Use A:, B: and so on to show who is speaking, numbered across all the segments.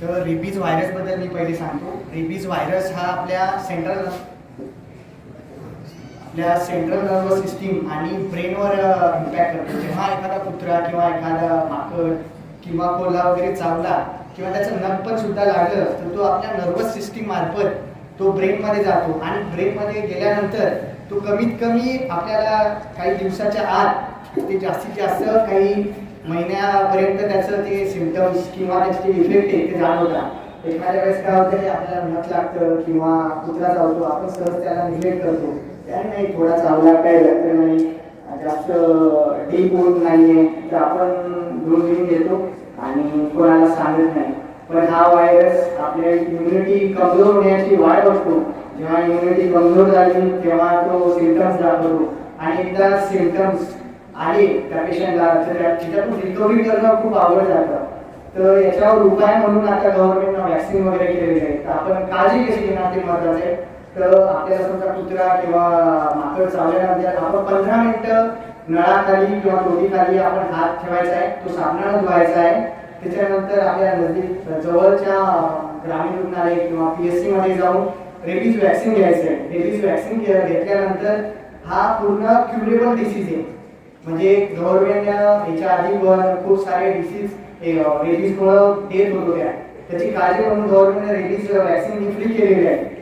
A: तर रेबीज व्हायरसबद्दल मी पहिले सांगतो. रिबीज व्हायरस हा आपल्या सेंट्रल आपल्या सेंट्रल नर्वस सिस्टीम आणि ब्रेनवर इम्पॅक्ट करतो. जेव्हा एखादा कुत्रा किंवा एखादा माकड किंवा कोल्हा वगैरे चावला किंवा त्याचं नख पण सुद्धा लागलं तर तो आपल्या नर्वस सिस्टीम मार्फत तो ब्रेनमध्ये जातो. आणि ब्रेनमध्ये गेल्यानंतर तो कमीत कमी आपल्याला काही दिवसाच्या आत ते जास्तीत जास्त काही महिन्यापर्यंत त्याचं ते सिमटम्स किंवा त्याचे जे इफेक्ट आहे ते जाणवतात. एखाद्या वेळेस काय होतं की आपल्याला नख लागतं किंवा कुत्रा चावतो आपण सहज त्याला निग्लेक्ट करतो. त्याने नाही थोडा चावला काय लागतं नाही जास्त डीप होत नाही आहे तर आपण दोन घेऊन येतो आणि कोणाला सांगत नाही. पण हा व्हायरस आपल्या इम्युनिटी कमजोर होण्याची वाट बघतो. जेव्हा इम्युनिटी कमजोर झाली तेव्हा तो सिमटम्स दाखवतो. आणि एकदा सिमटम्स आले त्या पेशंटला तर त्याच्यातून रिकव्हरी करणं खूप अवघड जातं. तर याच्यावर उपाय म्हणून आता गव्हर्नमेंटनं व्हॅक्सिन वगैरे केलेली आहे तर आपण काळजी कशी घेणार ते महत्वाचं. आहे तर आपल्याला समजा कुत्रा किंवा माकड चावल्यानंतर आपण पंधरा मिनिटं नळाखाली किंवा टोटीखाली आपण हात ठेवायचा आहे. तो साबणानं धुवायचा आहे. त्याच्यानंतर आपल्या नजदीक जवळच्या ग्रामीण रुग्णालय किंवा पी एसमध्ये जाऊन रेबीज व्हॅक्सिन घ्यायचं आहे. रेबीज व्हॅक्सिन घेतल्यानंतर हा पूर्ण क्युरेबल डिसीज आहे. म्हणजे गव्हर्नमेंटनं याच्या आधी खूप सारे डिसीज रेबीजमुळं देत होत होत्या त्याची काळजी म्हणून गव्हर्नमेंटने रेबीज व्हॅक्सिन फ्री केलेली आहे.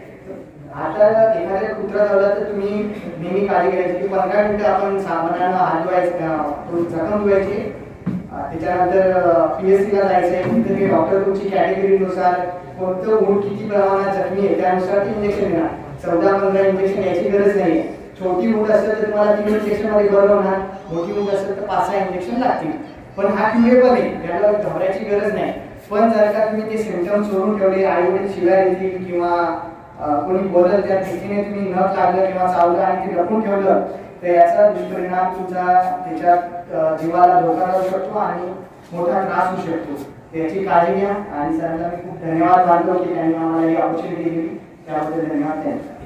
A: आता एखाद्या कुत्रा झाला तर तुम्ही नेहमी काळजी घ्यायची. की पंधरा मिनिटं आपण सामान्यानं हात धुवायचं जखम धुवायची. त्याच्यानंतर पी एस सीला जायचं आहे तिथे ते डॉक्टर तुमची कॅटेगरीनुसार कोणतं ऊन किती प्रमाणात जखमी आहे त्यानुसार ते इंजेक्शन देणार चौदा पंधरा इंजेक्शन याची गरज नाही छोटी मूठ असेल तर तुम्हाला तीन इंजेक्शनमध्ये बरं होणार. मोठी मूठ असेल तर पाच सहा इंजेक्शन लागतील. पण हा क्युरेबल आहे. त्याला घाबरायची गरज नाही. पण जर का तुम्ही ते सिमटम सोडून ठेवले आईवडील शिवाय येतील किंवा कोणी बोलत त्या भीतीने तुम्ही नख लागलं किंवा चावलं आणि ते लपून ठेवलं तर याचा दुष्परिणाम तुमचा त्याच्या जीवाला धोका राहू शकतो आणि मोठा त्रास होऊ शकतो. त्याची काळजी घ्या. आणि सरांना मी खूप धन्यवाद मानतो की त्यांनी आम्हाला ही ऑपॉर्च्युनिटी दिली. त्याबद्दल धन्यवाद त्यांचा.